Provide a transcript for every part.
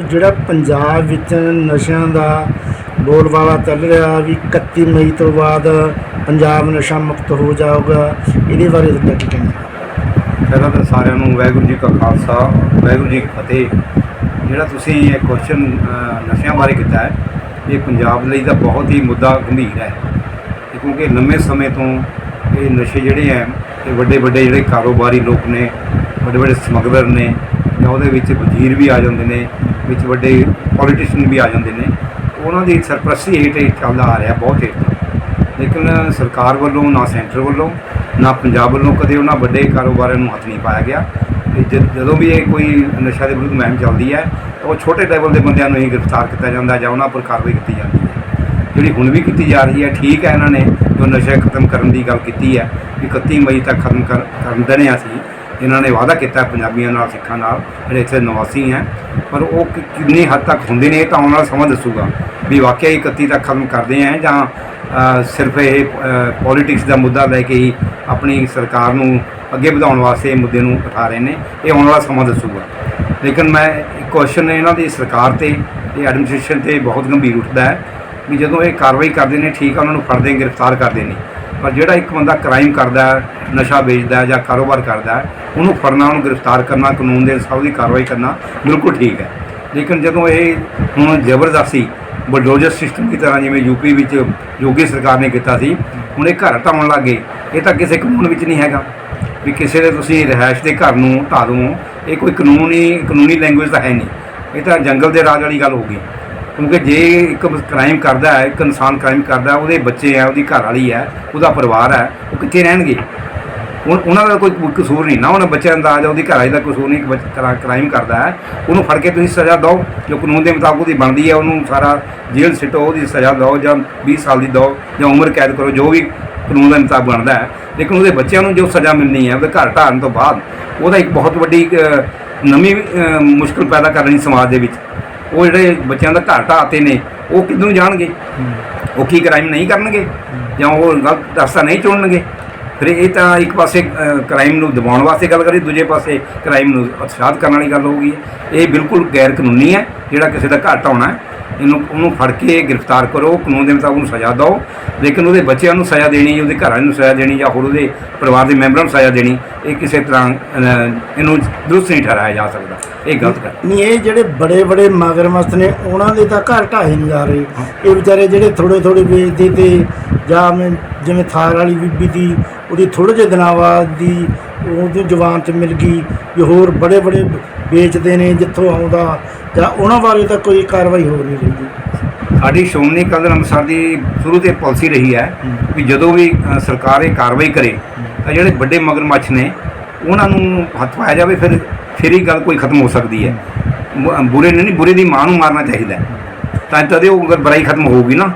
ਜਿਹੜਾ ਪੰਜਾਬ ਵਿੱਚ ਨਸ਼ਿਆਂ ਦਾ ਬੋਲਬਾਲਾ ਚੱਲ ਰਿਹਾ ਵੀ 31 ਮਈ ਤੋਂ ਬਾਅਦ ਪੰਜਾਬ ਨਸ਼ਾ ਮੁਕਤ ਹੋ ਜਾਊਗਾ, ਇਹਦੇ ਬਾਰੇ ਤੁਹਾਡਾ ਕੀ ਕਹਿਣਾ ਪਹਿਲਾਂ ਤਾਂ ਸਾਰਿਆਂ ਨੂੰ ਵਾਹਿਗੁਰੂ ਜੀ ਕਾ ਖਾਲਸਾ, ਵਾਹਿਗੁਰੂ ਜੀ ਕੀ ਫਤਿਹ। ਜਿਹੜਾ ਤੁਸੀਂ ਇਹ ਕੁਐਸਚਨ ਨਸ਼ਿਆਂ ਬਾਰੇ ਕੀਤਾ ਹੈ, ਇਹ ਪੰਜਾਬ ਲਈ ਤਾਂ ਬਹੁਤ ਹੀ ਮੁੱਦਾ ਗੰਭੀਰ ਹੈ। ਕਿਉਂਕਿ ਲੰਮੇ ਸਮੇਂ ਤੋਂ ਇਹ ਨਸ਼ੇ ਜਿਹੜੇ ਹੈ, ਇਹ ਵੱਡੇ ਵੱਡੇ ਜਿਹੜੇ ਕਾਰੋਬਾਰੀ ਲੋਕ ਨੇ ਵੱਡੇ ਵੱਡੇ ਸਮਗਲਰ ਨੇ ਜਾਂ ਉਹਦੇ ਵਿੱਚ ਵਜ਼ੀਰ ਵੀ ਆ ਜਾਂਦੇ ਨੇ ਵਿੱਚ ਵੱਡੇ ਪੋਲੀਟੀਸ਼ੀਅਨ ਵੀ ਆ ਜਾਂਦੇ ਨੇ। ਉਹਨਾਂ ਦੀ ਸਰਪ੍ਰਸਤੀ ਹੇਠ ਇਹ ਚੱਲਦਾ ਆ ਰਿਹਾ ਬਹੁਤ ਹੇਠ ਲੇਕਿਨ ਸਰਕਾਰ ਵੱਲੋਂ ਨਾ ਸੈਂਟਰ ਵੱਲੋਂ, ਨਾ ਪੰਜਾਬ ਵੱਲੋਂ ਕਦੇ ਉਹਨਾਂ ਵੱਡੇ ਕਾਰੋਬਾਰਾਂ ਨੂੰ ਹੱਥ ਨਹੀਂ ਪਾਇਆ ਗਿਆ। ਜਦੋਂ ਵੀ ਇਹ ਕੋਈ ਨਸ਼ਾ ਦੇ ਵਿਰੁੱਧ ਮੁਹਿੰਮ ਚੱਲਦੀ ਹੈ, ਤਾਂ ਉਹ ਛੋਟੇ ਲੈਵਲ ਦੇ ਬੰਦਿਆਂ ਨੂੰ ਹੀ ਗ੍ਰਿਫਤਾਰ ਕੀਤਾ ਜਾਂਦਾ ਜਾਂ ਉਹਨਾਂ ਉੱਪਰ ਕਾਰਵਾਈ ਕੀਤੀ ਜਾਂਦੀ ਹੈ। ਜਿਹੜੀ ਹੁਣ ਵੀ ਕੀਤੀ ਜਾ ਰਹੀ ਹੈ, ਠੀਕ ਹੈ ਇਹਨਾਂ ਨੇ ਜੋ ਨਸ਼ਾ ਖਤਮ ਕਰਨ ਦੀ ਗੱਲ ਕੀਤੀ ਹੈ ਵੀ 31 ਮਈ ਤੱਕ ਖਤਮ ਕਰ, ਕਰਨ ਦੇਣੇ ਅਸੀਂ। ਇਹਨਾਂ ਨੇ ਵਾਅਦਾ ਕੀਤਾ ਪੰਜਾਬੀਆਂ ਨਾਲ, ਸਿੱਖਾਂ ਨਾਲ, ਜਿਹੜੇ ਇੱਥੇ ਨਿਵਾਸੀ ਹੈ। ਪਰ ਉਹ ਕਿ- ਕਿੰਨੀ ਹੱਦ ਤੱਕ ਹੁੰਦੇ ਨੇ ਇਹ ਤਾਂ ਆਉਣ ਵਾਲਾ ਸਮਾਂ ਦੱਸੂਗਾ। ਵੀ ਵਾਕਿਆ ਹੀ 31 ਤੱਕ ਖਤਮ ਕਰਦੇ ਆ ਜਾਂ ਸਿਰਫ ਇਹ ਪੋਲਿਟਿਕਸ ਦਾ ਮੁੱਦਾ ਲੈ ਕੇ ਹੀ ਆਪਣੀ ਸਰਕਾਰ ਨੂੰ ਅੱਗੇ ਵਧਾਉਣ ਵਾਸਤੇ ਇਹ ਮੁੱਦੇ ਨੂੰ ਉਠਾ ਰਹੇ ਨੇ, ਇਹ ਆਉਣ ਵਾਲਾ ਸਮਾਂ ਦੱਸੂਗਾ। ਲੇਕਿਨ ਮੈਂ ਇੱਕ ਕੁਐਸਚਨ ਇਹਨਾਂ ਦੀ ਸਰਕਾਰ ਤੇ, ਇਹ ਐਡਮਿਨਿਸਟ੍ਰੇਸ਼ਨ ਤੇ ਬਹੁਤ ਗੰਭੀਰ ਉੱਠਦਾ ਹੈ, ਵੀ ਜਦੋਂ ਇਹ ਕਾਰਵਾਈ ਕਰਦੇ ਨੇ, ਠੀਕ ਆ, ਉਹਨਾਂ ਨੂੰ ਫੜਦੇ, ਗ੍ਰਿਫਤਾਰ ਕਰਦੇ ਨੇ। ਪਰ ਜਿਹੜਾ ਇੱਕ ਬੰਦਾ ਕ੍ਰਾਈਮ ਕਰਦਾ ਹੈ, ਨਸ਼ਾ ਵੇਚਦਾ ਹੈ ਜਾਂ ਕਾਰੋਬਾਰ ਕਰਦਾ ਹੈ, ਉਹਨੂੰ ਫੜਨਾ, ਉਹਨੂੰ ਗ੍ਰਿਫਤਾਰ ਕਰਨਾ, ਕਾਨੂੰਨ ਦੇ ਸਭ ਦੀ ਕਾਰਵਾਈ ਕਰਨਾ ਬਿਲਕੁਲ ਠੀਕ ਹੈ। ਲੇਕਿਨ ਜਦੋਂ ਇਹ ਹੁਣ ਜ਼ਬਰਦਸਤੀ ਬਲਡੋਜ਼ਰ ਸਿਸਟਮ ਦੀ ਤਰ੍ਹਾਂ ਜਿਵੇਂ ਯੂਪੀ ਵਿੱਚ ਯੋਗੀ ਸਰਕਾਰ ਨੇ ਕੀਤਾ ਸੀ, ਹੁਣ ਇਹ ਘਰ ਢਾਉਣ ਲੱਗੇ, ਇਹ ਤਾਂ ਕਿਸੇ ਕਾਨੂੰਨ ਵਿੱਚ ਨਹੀਂ ਹੈਗਾ। ਵੀ ਕਿਸੇ ਦੇ ਤੁਸੀਂ ਰਿਹਾਇਸ਼ ਦੇ ਘਰ ਨੂੰ ਢਾ ਦਿਓ ਇਹ ਕੋਈ ਕਾਨੂੰਨੀ ਕਾਨੂੰਨੀ ਲੈਂਗੁਏਜ ਤਾਂ ਹੈ ਨਹੀਂ। ਇਹ ਤਾਂ ਜੰਗਲ ਦੇ ਰਾਜ ਵਾਲੀ ਗੱਲ ਹੋ ਗਈ। ਕਿਉਂਕਿ ਜੇ ਇੱਕ ਕ੍ਰਾਈਮ ਕਰਦਾ ਹੈ, ਇੱਕ ਇਨਸਾਨ ਕ੍ਰਾਈਮ ਕਰਦਾ ਉਹਦੇ ਬੱਚੇ ਹੈ, ਉਹਦੀ ਘਰ ਵਾਲੀ ਹੈ, ਉਹਦਾ ਪਰਿਵਾਰ ਹੈ, ਉਹ ਕਿੱਥੇ ਰਹਿਣਗੇ? ਹੁਣ ਉਹਨਾਂ ਦਾ ਕੋਈ ਕਸੂਰ ਨਹੀਂ ਨਾ, ਉਹਨਾਂ ਬੱਚਿਆਂ ਦਾ ਅੰਦਾਜ਼ਾ ਉਹਦੀ ਘਰ ਵਾਲੀ ਦਾ ਕਸੂਰ ਨਹੀਂ ਕਿ ਕ੍ਰਾਈਮ ਕਰਦਾ ਹੈ, ਉਹਨੂੰ ਫੜ ਕੇ ਤੁਸੀਂ ਸਜ਼ਾ ਦਿਓ, ਜੋ ਕਾਨੂੰਨ ਦੇ ਮੁਤਾਬਕ ਉਹਦੀ ਬਣਦੀ ਹੈ, ਉਹਨੂੰ ਸਾਰਾ ਜੇਲ੍ਹ ਸਿੱਟੋ, ਉਹਦੀ ਸਜ਼ਾ ਦਿਓ, ਜਾਂ 20 ਸਾਲ ਦੀ ਦਿਓ, ਜਾਂ ਉਮਰ ਕੈਦ ਕਰੋ, ਜੋ ਵੀ ਕਾਨੂੰਨ ਦੇ ਮੁਤਾਬਕ ਬਣਦਾ ਹੈ। ਲੇਕਿਨ ਉਹਦੇ ਬੱਚਿਆਂ ਨੂੰ ਜੋ ਸਜ਼ਾ ਮਿਲਣੀ ਹੈ, ਉਹਦੇ ਘਰ ਢਾਣ ਤੋਂ ਬਾਅਦ, ਉਹਦਾ ਇੱਕ ਬਹੁਤ ਵੱਡੀ ਨਵੀਂ ਮੁਸ਼ਕਲ ਪੈਦਾ ਕਰਨੀ ਸਮਾਜ ਦੇ ਵਿੱਚ। ਉਹ ਜਿਹੜੇ ਬੱਚਿਆਂ ਦਾ ਘਰ ਢਾਤੇ ਨੇ ਉਹ ਕਿੱਦੋਂ ਜਾਣਗੇ? ਉਹ ਕੀ ਕ੍ਰਾਈਮ ਨਹੀਂ ਕਰਨਗੇ? ਜਾਂ ਉਹ ਗਲਤ ਰਸਤਾ ਨਹੀਂ ਚੁਣਨਗੇ? ਫਿਰ ਇਹ ਤਾਂ ਇੱਕ ਪਾਸੇ ਕ੍ਰਾਈਮ ਨੂੰ ਦਬਾਉਣ ਵਾਸਤੇ ਗੱਲ ਕਰੀ ਦੂਜੇ ਪਾਸੇ ਕ੍ਰਾਈਮ ਨੂੰ ਉਤਸ਼ਾਹਤ ਕਰਨ ਵਾਲੀ ਗੱਲ ਹੋਊਗੀ ਇਹ ਬਿਲਕੁਲ ਗੈਰ ਕਾਨੂੰਨੀ ਹੈ ਜਿਹੜਾ ਕਿਸੇ ਦਾ ਘਰ ਢਾਉਣਾ ਹੈ। ਇਹਨੂੰ ਉਹਨੂੰ ਫੜ ਕੇ ਗ੍ਰਿਫਤਾਰ ਕਰੋ ਕਾਨੂੰਨ ਦੇ ਮੁਤਾਬਕ ਉਹਨੂੰ ਸਜ਼ਾ ਦਿਓ। ਲੇਕਿਨ ਉਹਦੇ ਬੱਚਿਆਂ ਨੂੰ ਸਜ਼ਾ ਦੇਣੀ ਉਹਦੇ ਘਰਾਂ ਨੂੰ ਸਜ਼ਾ ਦੇਣੀ ਜਾਂ ਹੋਰ ਉਹਦੇ ਪਰਿਵਾਰ ਦੇ ਮੈਂਬਰਾਂ ਨੂੰ ਸਜ਼ਾ ਦੇਣੀ ਇਹ ਕਿਸੇ ਤਰ੍ਹਾਂ ਇਹਨੂੰ ਦਰੁਸਤ ਨਹੀਂ ਠਹਿਰਾਇਆ ਜਾ ਸਕਦਾ। ਇਹ ਗਲਤ ਗੱਲ। ਨਹੀਂ ਇਹ ਜਿਹੜੇ ਬੜੇ ਬੜੇ ਮਗਰਮੱਛ ਨੇ ਉਹਨਾਂ ਦੇ ਤਾਂ ਘਰ ਢਾਹੇ ਨਹੀਂ ਜਾ ਰਹੇ। ਇਹ ਵਿਚਾਰੇ ਜਿਹੜੇ ਥੋੜੇ ਥੋੜੇ ਵੇਚਦੇ ਤੇ ਜਾਂ ਮੈਂ- ਜਿਵੇਂ ਥਾਰ ਵਾਲੀ ਬੀਬੀ ਦੀ ਉਹਦੀ ਥੋੜੇ ਜਿਹੇ ਦਿਨਾਂ ਬਾਅਦ ਦੀ ਉਹਦੀ ਜਵਾਨ ਚ ਮਿਲ ਗਈ ਵੀ ਹੋਰ ਬੜੇ ਬੜੇ ਵੇਚਦੇ ਨੇ ਜਿੱਥੋਂ ਆਉਂਦਾ ਜਾਂ ਉਹਨਾਂ ਬਾਰੇ ਤਾਂ ਕੋਈ ਕਾਰਵਾਈ ਹੋ ਨਹੀਂ ਰਹੀ ਸਾਡੀ ਸ਼੍ਰੋਮਣੀ ਦਲ ਅੰਮ੍ਰਿਤਸਰ ਦੀ ਸ਼ੁਰੂ ਤੋਂ ਪਾਲਿਸੀ ਰਹੀ ਹੈ ਵੀ ਜਦੋਂ ਵੀ ਸਰਕਾਰ ਇਹ ਕਾਰਵਾਈ ਕਰੇ ਤਾਂ ਜਿਹੜੇ ਵੱਡੇ ਮਗਰਮੱਛ ਨੇ ਉਹਨਾਂ ਨੂੰ ਹੱਥ ਪਾਇਆ ਜਾਵੇ ਫਿਰ ਫਿਰ ਹੀ ਗੱਲ ਕੋਈ ਖਤਮ ਹੋ ਸਕਦੀ ਹੈ। ਬੁਰੇ ਨੇ ਨਹੀਂ ਬੁਰੇ ਦੀ ਮਾਂ ਨੂੰ ਮਾਰਨਾ ਚਾਹੀਦਾ। ਤਾਂ ਤਦੇ ਉਹ ਬੁਰਾਈ ਖਤਮ ਹੋਊਗੀ ਨਾ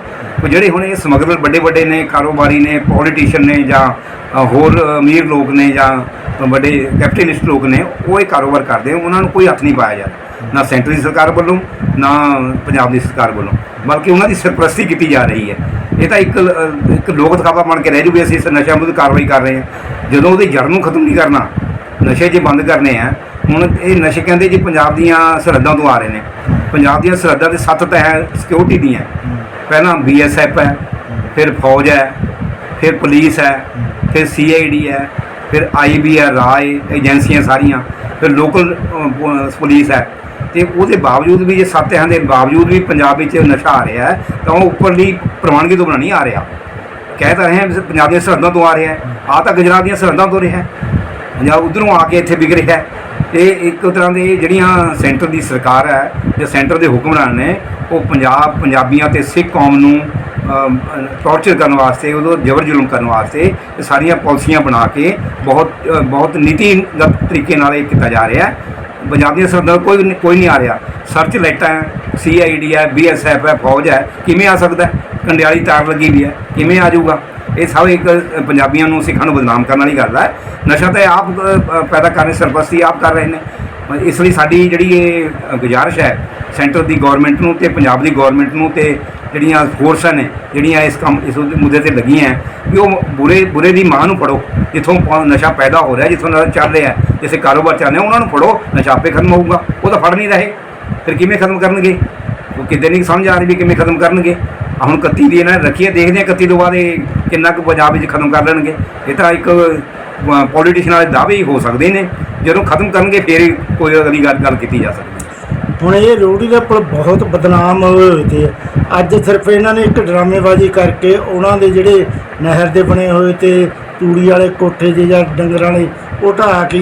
ਜਿਹੜੇ ਹੁਣ ਇਹ ਸਮਗਲਰ ਵੱਡੇ ਵੱਡੇ ਨੇ, ਕਾਰੋਬਾਰੀ ਨੇ ਪੋਲੀਟੀਸ਼ੀਅਨ ਨੇ ਜਾਂ ਹੋਰ ਅਮੀਰ ਲੋਕ ਨੇ ਜਾਂ ਵੱਡੇ ਕੈਪੀਟਲਿਸਟ ਲੋਕ ਨੇ, ਉਹ ਇਹ ਕਾਰੋਬਾਰ ਕਰਦੇ ਉਹਨਾਂ ਨੂੰ ਕੋਈ ਹੱਥ ਨਹੀਂ ਪਾਇਆ ਜਾਂਦਾ ਨਾ ਸੈਂਟਰ ਦੀ ਸਰਕਾਰ ਵੱਲੋਂ, ਨਾ ਪੰਜਾਬ ਦੀ ਸਰਕਾਰ ਵੱਲੋਂ। ਬਲਕਿ ਉਹਨਾਂ ਦੀ ਸਰਪ੍ਰਸਤੀ ਕੀਤੀ ਜਾ ਰਹੀ ਹੈ। ਇਹ ਤਾਂ ਇੱਕ ਇੱਕ ਲੋਕ ਦਿਖਾਵਾ ਬਣ ਕੇ ਰਹਿ ਜੂ ਵੀ ਅਸੀਂ ਇਸ ਨਸ਼ਿਆਂ ਵਿਰੁੱਧ ਕਾਰਵਾਈ ਕਰ ਰਹੇ ਹਾਂ। ਜਦੋਂ ਉਹਦੀ ਜੜ ਨੂੰ ਖਤਮ ਨਹੀਂ ਕਰਨਾ, ਨਸ਼ੇ ਜੇ ਬੰਦ ਕਰਨੇ ਆ, ਹੁਣ ਇਹ ਨਸ਼ੇ ਕਹਿੰਦੇ ਜੀ ਪੰਜਾਬ ਦੀਆਂ ਸਰਹੱਦਾਂ ਤੋਂ ਆ ਰਹੇ ਨੇ। ਪੰਜਾਬ ਦੀਆਂ ਸਰਹੱਦਾਂ ਦੇ ਸੱਤ ਤਹਿ ਸਿਕਿਉਰਿਟੀ ਦੀਆਂ। ਪਹਿਲਾਂ ਬੀਐਸਐਫ ਹੈ, ਫਿਰ ਫੌਜ ਹੈ, ਫਿਰ ਪੁਲਿਸ ਹੈ, ਫਿਰ ਸੀਆਈਡੀ ਹੈ, ਫਿਰ ਆਈਬੀ ਹੈ ਰਾਏ ਏਜੰਸੀਆਂ ਸਾਰੀਆਂ, ਫਿਰ ਲੋਕਲ ਪੁਲਿਸ ਹੈ। ਤੇ ਉਹਦੇ ਬਾਵਜੂਦ ਵੀ ਜੇ ਸੱਤ ਤਹਿਾਂ ਦੇ ਬਾਵਜੂਦ ਵੀ ਪੰਜਾਬ ਵਿੱਚ ਨਸ਼ਾ ਆ ਰਿਹਾ ਤਾਂ ਉਹ ਉੱਪਰਲੀ ਪ੍ਰਵਾਨਗੀ ਤੋਂ ਨਹੀਂ ਆ ਰਿਹਾ। ਕਹਿ ਤਾਂ ਰਹੇ ਹਾਂ ਪੰਜਾਬ ਦੀਆਂ ਸਰਹੱਦਾਂ ਤੋਂ ਆ ਰਿਹਾ ਹੈ ਆ ਤਾਂ ਗੁਜਰਾਤ ਦੀਆਂ ਸਰਹੱਦਾਂ ਤੋਂ ਰਿਹਾ ਪੰਜਾਬ ਉਧਰੋਂ ਆ ਕੇ ਇੱਥੇ ਵਿਕ ਰਿਹਾ ਇਹ ਇੱਕ ਤਰ੍ਹਾਂ ਦੇ ਜਿਹੜੀਆਂ ਸੈਂਟਰ ਦੀ ਸਰਕਾਰ ਹੈ ਜਾਂ ਸੈਂਟਰ ਦੇ ਹੁਕਮਰਾਨ ਨੇ, ਉਹ ਪੰਜਾਬ, ਪੰਜਾਬੀਆਂ ਤੇ ਸਿੱਖ ਕੌਮ ਨੂੰ ਟੌਰਚਰ ਕਰਨ ਵਾਸਤੇ ਉਦੋਂ ਜ਼ਬਰ ਜ਼ੁਲਮ ਕਰਨ ਵਾਸਤੇ ਇਹ ਸਾਰੀਆਂ ਪਾਲਿਸੀਆਂ ਬਣਾ ਕੇ ਬਹੁਤ ਬਹੁਤ ਨੀਤੀਗਤ ਤਰੀਕੇ ਨਾਲ ਇਹ ਕੀਤਾ ਜਾ ਰਿਹਾ ਹੈ। ਪੰਜਾਬ ਦੀਆਂ ਕੋਈ ਕੋਈ ਨਹੀਂ ਆ ਰਿਹਾ। ਸਰਚ ਲਾਈਟਾਂ ਹੈ ਸੀਆਈਡੀ ਹੈ ਬੀਐਸਐਫ ਹੈ, ਫੌਜ ਹੈ, ਕਿਵੇਂ ਆ ਸਕਦਾ ਕੰਡਿਆਲੀ ਤਾਰ ਲੱਗੀ ਵੀ ਹੈ, ਕਿਵੇਂ ਆ ਜਾਊਗਾ? ਇਹ ਸਭ ਇੱਕ ਪੰਜਾਬੀਆਂ ਨੂੰ ਸਿੱਖਾਂ ਨੂੰ ਬਦਨਾਮ ਕਰਨ ਵਾਲੀ ਗੱਲ ਹੈ ਨਸ਼ਾ ਤਾਂ ਆਪ ਪੈਦਾ ਕਰ ਰਹੇ ਕਰਨੇ ਸਰਪ੍ਰਸਤੀ ਆਪ ਕਰ ਰਹੇ ਨੇ। ਇਸ ਲਈ ਸਾਡੀ ਜਿਹੜੀ ਇਹ ਗੁਜ਼ਾਰਿਸ਼ ਹੈ ਸੈਂਟਰ ਦੀ ਗਵਰਨਮੈਂਟ ਨੂੰ ਤੇ ਪੰਜਾਬ ਦੀ ਗਵਰਨਮੈਂਟ ਨੂੰ ਤੇ ਜਿਹੜੀਆਂ ਫੋਰਸਾਂ ਨੇ ਜਿਹੜੀਆਂ ਇਸ ਕੰਮ ਇਸ ਮੁੱਦੇ ਤੇ ਲੱਗੀਆਂ ਹੈ, ਵੀ ਉਹ ਬੁਰੇ ਬੁਰੇ ਦੀ ਮਾਂ ਨੂੰ ਫੜੋ। ਜਿੱਥੋਂ ਨਸ਼ਾ ਪੈਦਾ ਹੋ ਰਿਹਾ ਜਿੱਥੋਂ ਨਸ਼ਾ ਚੱਲ ਰਿਹਾ ਹੈ, ਜਿਸੇ ਕਾਰੋਬਾਰ ਚੱਲ ਰਿਹਾ ਉਹਨਾਂ ਨੂੰ ਫੜੋ ਨਸ਼ਾ ਆਪੇ ਖਤਮ ਹੋਊਗਾ। ਉਹ ਤਾਂ ਫੜ ਨਹੀਂ ਰਹੇ। ਫਿਰ ਕਿਵੇਂ ਖਤਮ ਕਰਨਗੇ? ਉਹ ਕਿਤੇ ਨਹੀਂ ਸਮਝ ਆ ਰਹੀ ਵੀ ਕਿਵੇਂ ਖਤਮ ਕਰਨਗੇ। ਹੁਣ 31 ਦੀ ਇਹਨਾਂ ਨੇ ਰੱਖੀ ਦੇਖਦੇ ਹਾਂ 31 ਤੋਂ ਬਾਅਦ ਇਹ ਕਿੰਨਾ ਕੁ ਪੰਜਾਬ ਵਿੱਚ ਖਤਮ ਕਰ ਲੈਣਗੇ। ਇਹ ਤਾਂ ਇੱਕ ਪੋਲੀਟੀਸ਼ੀਅਨ ਵਾਲੇ ਦਾਅਵੇ ਹੀ ਹੋ ਸਕਦੇ ਨੇ। ਜਦੋਂ ਖਤਮ ਕਰਨਗੇ, ਫਿਰ ਕੋਈ ਅਗਲੀ ਗੱਲ ਗੱਲ ਕੀਤੀ ਜਾ ਸਕਦੀ ਹੁਣ ਇਹ ਰੋੜੀ ਦੇ ਪੁਲ ਬਹੁਤ ਬਦਨਾਮ ਹੋਏ ਹੋਏ ਤੇ ਅੱਜ ਸਿਰਫ ਇਹਨਾਂ ਨੇ ਇੱਕ ਡਰਾਮੇਬਾਜ਼ੀ ਕਰਕੇ ਉਹਨਾਂ ਦੇ ਜਿਹੜੇ ਨਹਿਰ ਦੇ ਬਣੇ ਹੋਏ ਤੇ ਤੂੜੀ ਵਾਲੇ ਕੋਠੇ ਜੇ ਜਾਂ ਡੰਗਰ ਵਾਲੇ, ਉਹ ਢਾਹ ਕੇ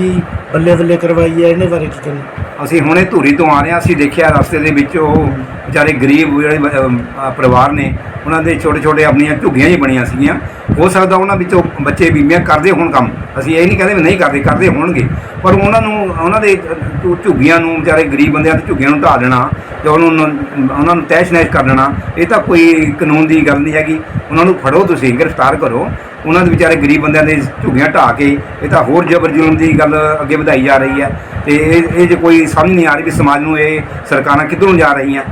ਬੱਲੇ ਬੱਲੇ ਕਰਵਾਈ ਹੈ ਇਹਨੇ ਬਾਰੇ ਕੀ ਕਹਿੰਦੇ ਅਸੀਂ ਹੁਣੇ ਧੂਰੀ ਤੋਂ ਆ ਰਹੇ ਹਾਂ। ਅਸੀਂ ਦੇਖਿਆ ਰਸਤੇ ਦੇ ਵਿੱਚ ਉਹ ਵਿਚਾਰੇ ਗਰੀਬ ਜਿਹੜੇ ਬ- ਅਮ, ਅ, ਪਰਿਵਾਰ ਨੇ ਉਹਨਾਂ ਦੇ ਛੋਟੇ ਛੋਟੇ ਆਪਣੀਆਂ ਝੁੱਗੀਆਂ ਹੀ ਬਣੀਆਂ ਸੀਗੀਆਂ। ਹੋ ਸਕਦਾ ਉਹਨਾਂ ਵਿੱਚੋਂ ਬੱਚੇ ਬੀਬੀਆਂ ਕਰਦੇ ਹੋਣ ਕੰਮ। ਅਸੀਂ ਇਹ ਨਹੀਂ ਕਹਿੰਦੇ ਵੀ ਨਹੀਂ ਕਰਦੇ ਕਰਦੇ ਹੋਣਗੇ। ਪਰ ਉਹਨਾਂ ਨੂੰ ਉਹਨਾਂ ਦੇ ਝੁ- ਝੁੱਗੀਆਂ ਨੂੰ ਵਿਚਾਰੇ ਗਰੀਬ ਬੰਦਿਆਂ ਦੀ ਝੁੱਗੀਆਂ ਨੂੰ ਢਾਹ ਦੇਣਾ ਤੇ ਉਹਨੂੰ ਨ- ਉਹਨਾਂ ਨੂੰ ਤੈਸ਼ ਨੈਸ਼ ਕਰ ਦੇਣਾ ਇਹ ਤਾਂ ਕੋਈ ਕਾਨੂੰਨ ਦੀ ਗੱਲ ਨਹੀਂ ਹੈਗੀ। ਉਹਨਾਂ ਨੂੰ ਫੜੋ ਤੁਸੀਂ ਗ੍ਰਿਫਤਾਰ ਕਰੋ। ਉਹਨਾਂ ਦੇ ਵਿਚਾਰੇ ਗਰੀਬ ਬੰਦਿਆਂ ਦੇ ਝੁੱਗੀਆਂ ਢਾਹ ਕੇ ਇਹ ਤਾਂ ਹੋਰ ਜ਼ਬਰ ਜ਼ੁਲਮ ਦੀ ਗੱਲ ਅੱਗੇ ਵਧਾਈ ਜਾ ਰਹੀ ਹੈ ਤੇ ਇਹ ਇਹ ਜੇ ਕੋਈ ਸਮਝ ਨਹੀਂ ਆ ਰਹੀ ਵੀ ਸਮਾਜ ਨੂੰ ਇਹ ਸਰਕਾਰਾਂ ਕਿੱਧਰੋਂ ਜਾ ਰਹੀਆਂ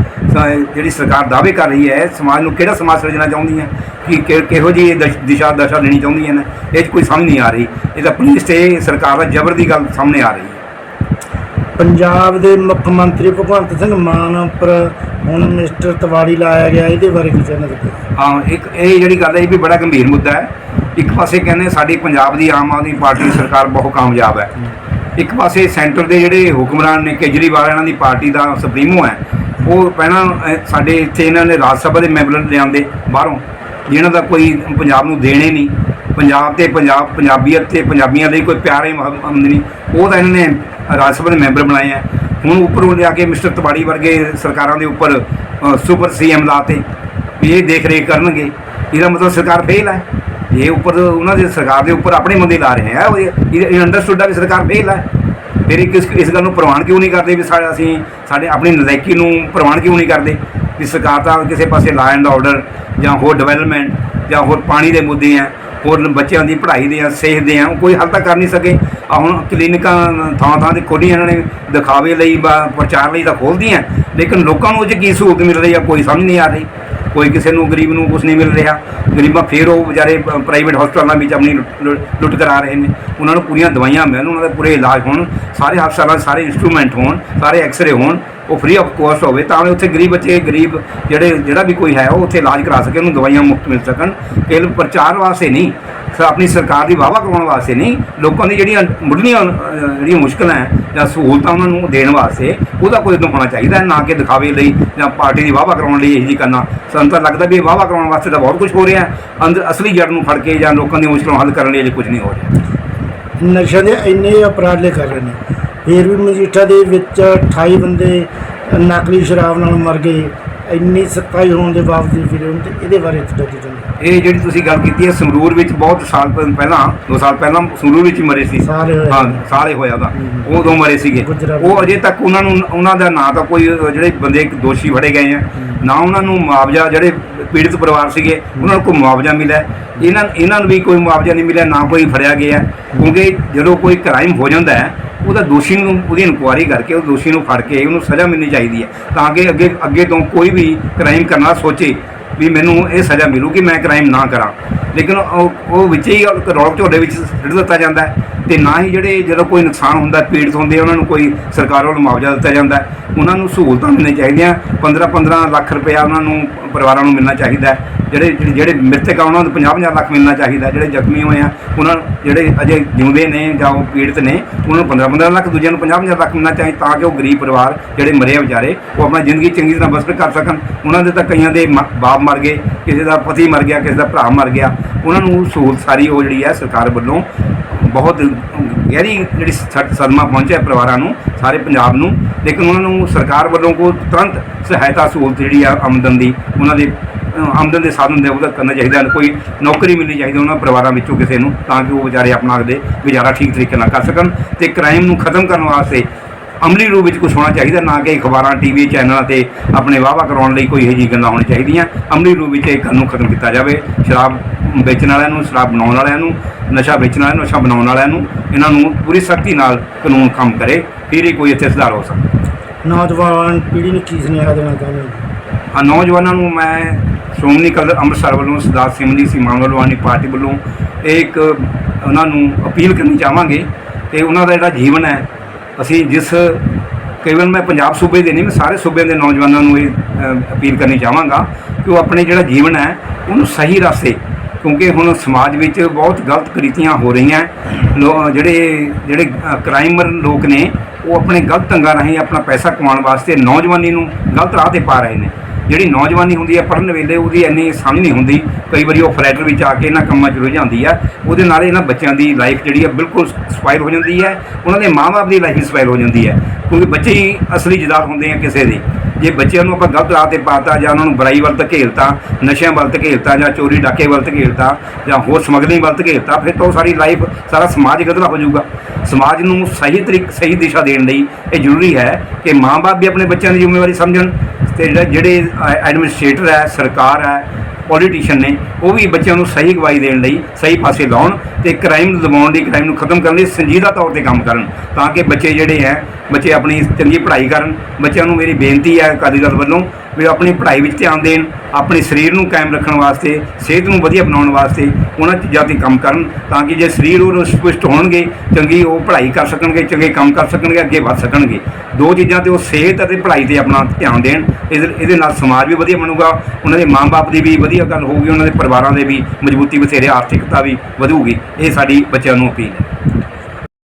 ਜਿਹੜੀ ਸਰਕਾਰ ਦਾਅਵੇ ਕਰ ਰਹੀ ਹੈ, ਸਮਾਜ ਨੂੰ ਕਿਹੜਾ ਸਮਾਜ ਸਿਰਜਣਾ ਚਾਹੁੰਦੀਆਂ, ਕਿ ਕਿਹੋ ਜਿਹੀ ਦਸ਼- ਦਿਸ਼ਾ ਦਸ਼ਾ ਲੈਣੀ ਚਾਹੁੰਦੀਆਂ ਨੇ, ਇਹ 'ਚ ਕੋਈ ਸਮਝ ਨਹੀਂ ਆ ਰਹੀ। ਇਹ ਤਾਂ ਪੁਲਿਸ ਤੇ ਸਰਕਾਰ ਦਾ ਜ਼ਬਰ ਦੀ ਗੱਲ ਸਾਹਮਣੇ ਆ ਰਹੀ ਹੈ। ਪੰਜਾਬ ਦੇ ਮੁੱਖ ਮੰਤਰੀ ਭਗਵੰਤ ਸਿੰਘ ਮਾਨ ਉੱਪਰ ਹੁਣ ਮਿਸਟਰ ਤਵਾੜੀ ਲਾਇਆ ਗਿਆ ਇਹਦੇ ਬਾਰੇ ਕੀ ਕਹਿਣਾ ਤੁਸੀਂ ਹਾਂ? ਇੱਕ ਇਹ ਜਿਹੜੀ ਗੱਲ ਹੈ ਇਹ ਵੀ ਬੜਾ ਗੰਭੀਰ ਮੁੱਦਾ ਹੈ। ਇੱਕ ਪਾਸੇ ਕਹਿੰਦੇ ਸਾਡੀ ਪੰਜਾਬ ਦੀ ਆਮ ਆਦਮੀ ਪਾਰਟੀ ਸਰਕਾਰ ਬਹੁਤ ਕਾਮਯਾਬ ਹੈ। ਇੱਕ ਪਾਸੇ ਸੈਂਟਰ ਦੇ ਜਿਹੜੇ ਹੁਕਮਰਾਨ ਨੇ ਕੇਜਰੀਵਾਲ, ਇਹਨਾਂ ਦੀ ਪਾਰਟੀ ਦਾ ਸੁਪਰੀਮੋ ਹੈ। ਉਹ ਪਹਿਲਾਂ ਸਾਡੇ ਇੱਥੇ ਇਹਨਾਂ ਨੇ ਰਾਜ ਸਭਾ ਦੇ ਮੈਂਬਰ ਲਿਆਂਦੇ ਬਾਹਰੋਂ। ਜਿਹਨਾਂ ਦਾ ਕੋਈ ਪੰਜਾਬ ਨੂੰ ਦੇਣੇ ਨਹੀਂ। ਪੰਜਾਬ ਤੇ ਪੰਜਾਬ, ਪੰਜਾਬੀਅਤ ਤੇ ਪੰਜਾਬੀਆਂ ਲਈ ਕੋਈ ਪਿਆਰੇ ਮੁਹੱਬਤ ਨਹੀਂ। ਉਹ ਤਾਂ ਇਹਨਾਂ ਨੇ ਰਾਜ ਸਭਾ ਦੇ ਮੈਂਬਰ ਬਣਾਏ ਆ। ਹੁਣ ਉੱਪਰੋਂ ਲਿਆ ਕੇ ਮਿਸਟਰ ਤਿਵਾੜੀ ਵਰਗੇ ਸਰਕਾਰਾਂ ਦੇ ਉੱਪਰ ਅਹ, ਸੁਪਰ ਸੀਐਮ ਲਾਤੇ ਵੀ ਇਹ ਦੇਖ ਰੇਖ ਕਰਨਗੇ। ਇਹਦਾ ਮਤਲਬ ਸਰਕਾਰ ਫੇਲ ਹੈ ਇਹ ਉੱਪਰ ਉਹਨਾਂ ਦੇ ਸਰਕਾਰ ਦੇ ਉੱਪਰ ਆਪਣੇ ਬੰਦੇ ਲਾ ਰਹੇ ਹੈ ਉਹ ਇਹ ਇਹ ਅੰਡਰਸਟੂਡ ਹੈ ਵੀ ਸਰਕਾਰ ਫੇਲ ਹੈ ਫਿਰ ਇਹ ਕਿਸ ਇਸ ਗੱਲ ਨੂੰ ਪ੍ਰਵਾਨ ਕਿਉਂ ਨਹੀਂ ਕਰਦੇ ਵੀ ਸਾਡੇ ਅਸੀਂ ਸਾਡੇ ਆਪਣੀ ਨਜ਼ਦੀਕੀ ਨੂੰ ਪ੍ਰਵਾਨ ਕਿਉਂ ਨਹੀਂ ਕਰਦੇ? ਵੀ ਸਰਕਾਰ ਤਾਂ ਕਿਸੇ ਪਾਸੇ ਲਾ ਐਂਡ ਆਰਡਰ ਜਾਂ ਹੋਰ ਡਿਵੈਲਪਮੈਂਟ ਜਾਂ ਹੋਰ ਪਾਣੀ ਦੇ ਮੁੱਦੇ ਆ। ਹੋਰ ਬੱਚਿਆਂ ਦੀ ਪੜ੍ਹਾਈ ਦੇ ਆ, ਸਿਹਤ ਦੇ ਆ, ਉਹ ਕੋਈ ਹੱਲ ਤਾਂ ਕਰ ਨਹੀਂ ਸਕੇ। ਆ ਹੁਣ ਕਲੀਨਿਕਾਂ ਥਾਂ ਥਾਂ ਤੇ ਖੋਲ੍ਹੀਆਂ ਇਹਨਾਂ ਨੇ, ਦਿਖਾਵੇ ਲਈ বা ਪ੍ਰਚਾਰ ਲਈ ਤਾਂ ਖੋਲ੍ਹਦੀਆਂ ਲੇਕਿਨ ਲੋਕਾਂ ਨੂੰ ਉਹ 'ਚ ਕੀ ਸਹੂਲਤ ਮਿਲ ਰਹੀ ਆ, ਕੋਈ ਸਮਝ ਨਹੀਂ ਆ ਰਹੀ। ਕੋਈ ਕਿਸੇ ਨੂੰ, ਗਰੀਬ ਨੂੰ ਕੁਝ ਨਹੀਂ ਮਿਲ ਰਿਹਾ। ਗਰੀਬਾਂ ਫੇਰ ਉਹ ਵਿਚਾਰੇ ਪ੍ਰਾਈਵੇਟ ਹਸਪਤਾਲਾਂ ਵਿੱਚ ਆਪਣੀ ਲੁੱਟ- ਲੁੱਟ ਲੁੱਟ ਕਰਾ ਰਹੇ ਨੇ। ਉਹਨਾਂ ਨੂੰ ਪੂਰੀਆਂ ਦਵਾਈਆਂ ਮਿਲਣ, ਉਹਨਾਂ ਦੇ ਪੂਰੇ ਇਲਾਜ ਹੋਣ। ਸਾਰੇ ਹਸਪਤਾਲਾਂ 'ਚ ਸਾਰੇ ਇੰਸਟਰੂਮੈਂਟ ਹੋਣ, ਸਾਰੇ ਐਕਸ-ਰੇ ਹੋਣ। ਉਹ ਫ੍ਰੀ ਆਫ ਕੋਸਟ ਹੋਵੇ, ਤਾਂ ਉੱਥੇ ਗਰੀਬ ਬੱਚੇ, ਗਰੀਬ ਜਿਹੜੇ, ਜਿਹੜਾ ਵੀ ਕੋਈ ਹੈ, ਉਹ ਉੱਥੇ ਇਲਾਜ ਕਰਾ ਸਕੇ, ਉਹਨੂੰ ਦਵਾਈਆਂ ਮੁਫਤ ਮਿਲ ਸਕਣ। ਇਹ ਪ੍ਰਚਾਰ ਵਾਸਤੇ ਨਹੀਂ, ਸ- ਆਪਣੀ ਸਰਕਾਰ ਦੀ ਵਾਹਵਾ ਕਰਵਾਉਣ ਵਾਸਤੇ ਨਹੀਂ, ਲੋਕਾਂ ਦੀ ਜਿਹੜੀਆਂ ਮੁੱਢਲੀਆਂ ਜਿਹੜੀਆਂ ਮੁਸ਼ਕਲਾਂ ਹੈ, ਜਾਂ ਸਹੂਲਤਾਂ ਉਹਨਾਂ ਨੂੰ ਦੇਣ ਵਾਸਤੇ, ਉਹਦਾ ਕੋਈ ਉਦਮ ਹੋਣਾ ਚਾਹੀਦਾ ਨਾ ਕਿ ਦਿਖਾਵੇ ਲਈ, ਜਾਂ ਪਾਰਟੀ ਦੀ ਵਾਹਵਾ ਕਰਾਉਣ ਲਈ ਇਹ ਜੀ ਕਰਨਾ। ਸਾਨੂੰ ਤਾਂ ਲੱਗਦਾ ਵੀ ਇਹ ਵਾਹਵਾ ਕਰਾਉਣ ਵਾਸਤੇ ਤਾਂ ਬਹੁਤ ਕੁਝ ਹੋ ਰਿਹਾ ਅੰਦਰ ਅਸਲੀ ਜੜ ਨੂੰ ਫੜ ਕੇ ਜਾਂ ਲੋਕਾਂ ਦੀਆਂ ਮੁਸ਼ਕਲਾਂ ਹੱਲ ਕਰਨ ਲਈ ਅਜੇ ਕੁਝ ਨਹੀਂ ਹੋ ਰਿਹਾ। ਨਸ਼ੇ ਦੇ ਇੰਨੇ ਅਪਰਾਧਲੇ ਕਰ ਰਹੇ ਨੇ। ਫਿਰ ਵੀ ਮਜੀਠਾ ਦੇ ਵਿੱਚ 28 ਬੰਦੇ ਨਕਲੀ ਸ਼ਰਾਬ ਨਾਲ ਮਰ ਗਏ। ਇੰਨੀ ਸਖਤਾਈ ਹੋਣ ਦੇ ਬਾਵਜੂਦ ਫਿਰ ਉਹਨਾਂ ਤੇ ਇਹਦੇ ਬਾਰੇ ਤੁਹਾਡਾ ਕੀ ਕਹਿਣਾ ਇਹ ਜਿਹੜੀ ਤੁਸੀਂ ਗੱਲ ਕੀਤੀ ਹੈ ਸੰਗਰੂਰ ਵਿੱਚ ਬਹੁਤ ਸਾਲ ਪਹਿ- ਪਹਿਲਾਂ 2 ਸਾਲ ਪਹਿਲਾਂ ਸੰਗਰੂਰ ਵਿੱਚ ਮਰੇ ਸੀ। ਸਾਰੇ ਹੋਏ। ਹਾਂ ਸਾਲੇ ਹੋਇਆ ਦੋ ਮਰੇ ਸੀਗੇ। ਉਹ ਅਜੇ ਤੱਕ ਉਹਨਾਂ ਨੂੰ ਉਹਨਾਂ ਦਾ ਨਾਂ ਤਾਂ ਕੋਈ ਜਿਹੜੇ ਬੰਦੇ ਦੋਸ਼ੀ ਫੜੇ ਗਏ ਆ ਨਾ ਉਹਨਾਂ ਨੂੰ ਮੁਆਵਜ਼ਾ ਜਿਹੜੇ ਪੀੜਤ ਪਰਿਵਾਰ ਸੀਗੇ ਉਹਨਾਂ ਨੂੰ ਕੋਈ ਮੁਆਵਜ਼ਾ ਮਿਲਿਆ। ਇਹਨਾਂ ਇਹਨਾਂ ਨੂੰ ਵੀ ਕੋਈ ਮੁਆਵਜ਼ਾ ਨਹੀਂ ਮਿਲਿਆ ਨਾ ਕੋਈ ਫੜਿਆ ਗਿਆ। ਕਿਉਂਕਿ ਜਦੋਂ ਕੋਈ ਕ੍ਰਾਈਮ ਹੋ ਜਾਂਦਾ ਹੈ ਉਹਦਾ ਦੋਸ਼ੀ ਨੂੰ ਉਹਦੀ ਇਨਕੁਆਇਰੀ ਕਰਕੇ ਉਹ ਦੋਸ਼ੀ ਨੂੰ ਫੜ ਕੇ ਉਹਨੂੰ ਸਜ਼ਾ ਮਿਲਣੀ ਚਾਹੀਦੀ ਹੈ ਤਾਂ ਕਿ ਅੱਗੇ ਅੱਗੇ ਤੋਂ ਕੋਈ ਵੀ ਕ੍ਰਾਈਮ ਕਰਨਾ ਸੋਚੇ ਵੀ ਮੈਨੂੰ ਇਹ ਸਜ਼ਾ ਮਿਲੂ ਕਿ ਮੈਂ ਕ੍ਰਾਈਮ ਨਾ ਕਰਾਂ। ਲੇਕਿਨ ਉਹ ਉਹ ਵਿੱਚ ਹੀ ਰੌਕ ਝੋਲੇ ਵਿੱਚ ਸਿੱਟ ਦਿੱਤਾ ਜਾਂਦਾ ਹੈ ਤੇ ਨਾ ਹੀ ਜਿਹੜੇ ਜਦੋਂ ਕੋਈ ਨੁਕਸਾਨ ਹੁੰਦਾ, ਪੀੜਤ ਹੁੰਦੇ ਉਹਨਾਂ ਨੂੰ ਕੋਈ ਸਰਕਾਰ ਵੱਲੋਂ ਮੁਆਵਜ਼ਾ ਦਿੱਤਾ ਜਾਂਦਾ ਉਹਨਾਂ ਨੂੰ ਸਹੂਲਤਾਂ ਮਿਲਣੀਆਂ ਚਾਹੀਦੀਆਂ 15 15 ਲੱਖ ਰੁਪਇਆ ਉਹਨਾਂ ਨੂੰ ਪਰਿਵਾਰਾਂ ਨੂੰ ਮਿਲਣਾ ਚਾਹੀਦਾ ਜਿਹੜੇ ਜਿਹੜੇ- ਜਿਹੜੇ ਮ੍ਰਿਤਕ ਆ, ਉਹਨਾਂ ਨੂੰ 50 50 ਲੱਖ ਮਿਲਣਾ ਚਾਹੀਦਾ ਜਿਹੜੇ ਜ਼ਖਮੀ ਹੋਏ ਆ, ਉਹਨਾਂ ਜਿਹੜੇ ਅਜੇ ਜਿਉਂਦੇ ਨੇ ਜਾਂ ਉਹ ਪੀੜਤ ਨੇ, ਉਹਨਾਂ ਨੂੰ 15 15 ਲੱਖ, ਦੂਜਿਆਂ ਨੂੰ 50 50 ਲੱਖ ਮਿਲਣਾ ਚਾਹੀਦਾ ਤਾਂ ਕਿ ਉਹ ਗਰੀਬ ਪਰਿਵਾਰ ਜਿਹੜੇ ਮਰੇ ਵਿਚਾਰੇ, ਉਹ ਆਪਣਾ ਜ਼ਿੰਦਗੀ ਚੰਗੀ ਤਰ੍ਹਾਂ ਬਸਰ ਕਰ ਸਕਣ। ਉਹਨਾਂ ਦੇ ਤਾਂ ਕਈਆਂ ਦੇ ਮ- ਬਾਪ ਮਰ ਗਏ, ਕਿਸੇ ਦਾ ਪਤੀ ਮਰ ਗਿਆ, ਕਿਸੇ ਦਾ ਭਰਾ ਮਰ ਗਿਆ। ਉਹਨਾਂ ਨੂੰ ਸਹੂਲਤ ਸਾਰੀ ਉਹ ਜਿਹੜੀ ਹੈ ਸਰਕਾਰ ਵੱਲੋਂ ਬਹੁਤ ਗਹਿਰੀ ਜਿਹੜੀ ਸਦਮਾ ਪਹੁੰਚਿਆ ਪਰਿਵਾਰਾਂ ਨੂੰ, ਸਾਰੇ ਪੰਜਾਬ ਨੂੰ। ਲੇਕਿਨ ਉਹਨਾਂ ਨੂੰ ਸਰਕਾਰ ਵੱਲੋਂ ਕੋਈ ਤੁਰੰਤ ਸਹਾਇਤਾ ਸਹੂਲਤ ਜਿਹੜੀ ਆ ਆਮਦਨ ਦੀ, ਉਹਨਾਂ ਦੇ ਆਮਦਨ ਦੇ ਸਾਧਨ ਦੇ ਉਹਦਾ ਕਰਨਾ ਚਾਹੀਦਾ ਕੋਈ ਨੌਕਰੀ ਮਿਲਣੀ ਚਾਹੀਦੀ ਉਹਨਾਂ ਪਰਿਵਾਰਾਂ ਵਿੱਚੋਂ ਕਿਸੇ ਨੂੰ, ਤਾਂ ਕਿ ਉਹ ਵਿਚਾਰੇ ਆਪਣਾ ਆਪਦੇ ਗੁਜ਼ਾਰਾ ਠੀਕ ਤਰੀਕੇ ਨਾਲ ਕਰ ਸਕਣ ਤੇ ਕ੍ਰਾਈਮ ਨੂੰ ਖਤਮ ਕਰਨ ਵਾਸਤੇ ਅਮਲੀ ਰੂਪ ਵਿੱਚ ਕੁਝ ਹੋਣਾ ਚਾਹੀਦਾ, ਨਾ ਕਿ ਅਖਬਾਰਾਂ ਟੀਵੀ ਚੈਨਲਾਂ ਤੇ ਆਪਣੇ ਵਾਅਵਾ ਕਰਾਉਣ ਲਈ ਕੋਈ ਇਹੋ ਜਿਹੀ ਗੱਲਾਂ ਹੋਣੀ ਚਾਹੀਦੀਆਂ। ਅਮਲੀ ਰੂਪ ਵਿੱਚ ਇਹ ਕੰਮ ਨੂੰ ਖਤਮ ਕੀਤਾ ਜਾਵੇ। ਸ਼ਰਾਬ ਵੇਚਣ ਵਾਲਿਆਂ ਨੂੰ ਸ਼ਰਾਬ ਬਣਾਉਣ ਵਾਲਿਆਂ ਨੂੰ ਨਸ਼ਾ ਵੇਚਣ ਵਾਲਿਆਂ ਨੂੰ ਨਸ਼ਾ ਬਣਾਉਣ ਵਾਲਿਆਂ ਨੂੰ ਇਹਨਾਂ ਨੂੰ ਪੂਰੀ ਸਖਤੀ ਨਾਲ ਕਾਨੂੰਨ ਕੰਮ ਕਰੇ ਫਿਰ ਹੀ ਕੋਈ ਇੱਥੇ ਸੁਧਾਰ ਹੋ ਸਕਦਾ। ਨੌਜਵਾਨ ਪੀੜ੍ਹੀ ਨੂੰ ਕੀ ਸੁਨੇਹਾ ਦੇਣਾ ਚਾਹੁੰਦੇ ਹੋ? ਆ ਨੌਜਵਾਨਾਂ ਨੂੰ ਮੈਂ ਸ਼੍ਰੋਮਣੀ ਕਲਰ ਅੰਮ੍ਰਿਤਸਰ ਵੱਲੋਂ ਸਰਦਾਰ ਸਿੰਘ ਮੰਗਲਵਾਨੀ ਪਾਰਟੀ ਵੱਲੋਂ ਇਹ ਇੱਕ ਉਹਨਾਂ ਨੂੰ ਅਪੀਲ ਕਰਨੀ ਚਾਹਾਂਗੇ ਕਿ ਉਹਨਾਂ ਦਾ ਜਿਹੜਾ ਜੀਵਨ ਹੈ ਅਸੀਂ ਜਿਸ ਕੇਵਲ ਮੈਂ ਪੰਜਾਬ ਸੂਬੇ ਦੇ ਨਹੀਂ ਮੈਂ ਸਾਰੇ ਸੂਬਿਆਂ ਦੇ ਨੌਜਵਾਨਾਂ ਨੂੰ ਇਹ ਅ, ਅਪੀਲ ਕਰਨੀ ਚਾਹਾਂਗਾ ਕਿ ਉਹ ਆਪਣੇ ਜਿਹੜਾ ਜੀਵਨ ਹੈ ਉਹਨੂੰ ਸਹੀ ਰਸਤੇ ਕਿਉਂਕਿ ਹੁਣ ਸਮਾਜ ਵਿੱਚ ਬਹੁਤ ਗਲਤ ਕ੍ਰਿਤੀਆਂ ਹੋ ਰਹੀਆਂ। ਲੋ- ਜਿਹੜੇ ਜਿਹੜੇ ਕ੍ਰਾਈਮਰ ਲੋਕ ਨੇ, ਉਹ ਆਪਣੇ ਗਲਤ ਢੰਗਾਂ ਰਾਹੀਂ ਆਪਣਾ ਪੈਸਾ ਕਮਾਉਣ ਵਾਸਤੇ ਨੌਜਵਾਨੀ ਨੂੰ ਗਲਤ ਰਾਹ ਤੇ ਪਾ ਰਹੇ ਨੇ। ਜਿਹੜੀ ਨੌਜਵਾਨੀ ਹੁੰਦੀ ਹੈ, ਪੜ੍ਹਨ ਵੇਲੇ ਉਹਦੀ ਇੰਨੀ ਸਮਝ ਨਹੀਂ ਹੁੰਦੀ। ਕਈ ਵਾਰੀ ਉਹ ਫਲੈਟਰ ਵਿੱਚ ਆ ਕੇ ਇਹਨਾਂ ਕੰਮਾਂ 'ਚ ਰੁੱਝ ਜਾਂਦੀ ਹੈ। ਉਹਦੇ ਨਾਲ ਇਹਨਾਂ ਬੱਚਿਆਂ ਦੀ ਲਾਈਫ ਜਿਹੜੀ ਹੈ ਬਿਲਕੁਲ ਸਪਾਇਲ ਹੋ ਜਾਂਦੀ ਹੈ। ਉਹਨਾਂ ਦੇ ਮਾਂ-ਬਾਪ ਦੀ ਲਾਈਫ ਸਪਾਇਲ ਹੋ ਜਾਂਦੀ ਹੈ। ਕਿਉਂਕਿ ਬੱਚੇ ਹੀ ਅਸਲੀ ਜਦਾਦ ਹੁੰਦੇ ਆ ਕਿਸੇ ਦੇ। ਜੇ ਬੱਚਿਆਂ ਨੂੰ ਆਪਾਂ ਗਲਤ ਰਾਹ ਤੇ ਪਾਤਾ ਜਾਂ ਉਹਨਾਂ ਨੂੰ ਬੁਰਾਈ ਵੱਲ ਧਕੇਲਤਾ, ਨਸ਼ਿਆਂ ਵੱਲ ਧਕੇਲਤਾ ਜਾਂ ਚੋਰੀ ਡਾਕੇ ਵੱਲ ਧਕੇਲਤਾ ਜਾਂ ਹੋਰ ਸਮਗਲਿੰਗ ਵੱਲ ਧਕੇਲਤਾ, ਫਿਰ ਤਾਂ ਉਹ ਸਾਰੀ ਲਾਈਫ ਸਾਰਾ ਸਮਾਜ ਗਦਲਾ ਹੋ ਜਾਊਗਾ। ਸਮਾਜ ਨੂੰ ਸਹੀ ਤਰੀਕ ਸਹੀ ਦਿਸ਼ਾ ਦੇਣ ਲਈ ਇਹ ਜ਼ਰੂਰੀ ਹੈ ਕਿ ਮਾਂ-ਬਾਪ ਵੀ ਆਪਣੇ ਬੱਚਿਆਂ ਦੀ ਜ਼ਿੰਮੇਵਾਰੀ ਸਮਝਣ ਤੇ ਜਿਹੜਾ- ਜਿਹੜੇ ਐਡਮਿਨਿਸਟ੍ਰੇਟਰ ਹੈ, ਸਰਕਾਰ ਹੈ ਪੋਲੀਟੀਸ਼ੀਅਨ ਨੇ, ਉਹ ਵੀ ਬੱਚਿਆਂ ਨੂੰ ਸਹੀ ਗਵਾਈ ਦੇਣ ਲਈ ਸਹੀ ਪਾਸੇ ਲਾਉਣ ਤੇ ਕ੍ਰਾਈਮ ਦਬਾਉਣ ਲਈ ਕ੍ਰਾਈਮ ਨੂੰ ਖਤਮ ਕਰਨ ਲਈ ਸੰਜੀਦਾ ਤੌਰ ਤੇ ਕੰਮ ਕਰਨ ਤਾਂ ਕਿ ਬੱਚੇ ਜਿਹੜੇ ਹੈ ਬੱਚੇ ਆਪਣੀ ਚੰਗੀ ਪੜ੍ਹਾਈ ਕਰਨ, ਬੱਚਿਆਂ ਨੂੰ ਮੇਰੀ ਬੇਨਤੀ ਹੈ ਅਕਾਲੀ ਦਲ ਵੱਲੋਂ ਵੀ ਉਹ ਆਪਣੀ ਪੜ੍ਹਾਈ ਵਿੱਚ ਧਿਆਨ ਦੇਣ, ਆਪਣੇ ਸਰੀਰ ਨੂੰ ਕਾਇਮ ਰੱਖਣ ਵਾਸਤੇ, ਸਿਹਤ ਨੂੰ ਵਧੀਆ ਬਣਾਉਣ ਵਾਸਤੇ ਉਹਨਾਂ ਚੀਜ਼ਾਂ ਤੇ ਕੰਮ ਕਰਨ ਤਾਂ ਕਿ ਜੇ ਸਰੀਰ ਉਹ ਸਪੁਸ਼ਟ ਹੋਣਗੇ, ਚੰਗੀ ਉਹ ਪੜ੍ਹਾਈ ਕਰ ਸਕਣਗੇ, ਚੰਗੇ ਕੰਮ ਕਰ ਸਕਣਗੇ, ਅੱਗੇ ਵੱਧ ਸਕਣਗੇ। ਦੋ ਚੀਜ਼ਾਂ ਤੇ ਉਹ ਸਿਹਤ ਅਤੇ ਪੜ੍ਹਾਈ ਤੇ ਆਪਣਾ ਧਿਆਨ ਦੇਣ, ਇਹਦੇ ਇਹਦੇ ਨਾਲ ਸਮਾਜ ਵੀ ਵਧੀਆ ਬਣੂਗਾ, ਉਹਨਾਂ ਦੇ ਮਾਂ-ਬਾਪ ਦੀ ਵੀ ਵਧੀਆ ਗੱਲ ਹੋਊਗੀ, ਉਹਨਾਂ ਦੇ ਪਰਿਵਾਰਾਂ ਦੇ ਵੀ ਮਜ਼ਬੂਤੀ ਬਥੇਰੇ ਆਰਥਿਕਤਾ ਵੀ ਵਧੂਗੀ, ਇਹ ਸਾਡੀ ਬੱਚਿਆਂ ਨੂੰ ਅਪੀਲ ਹੈ।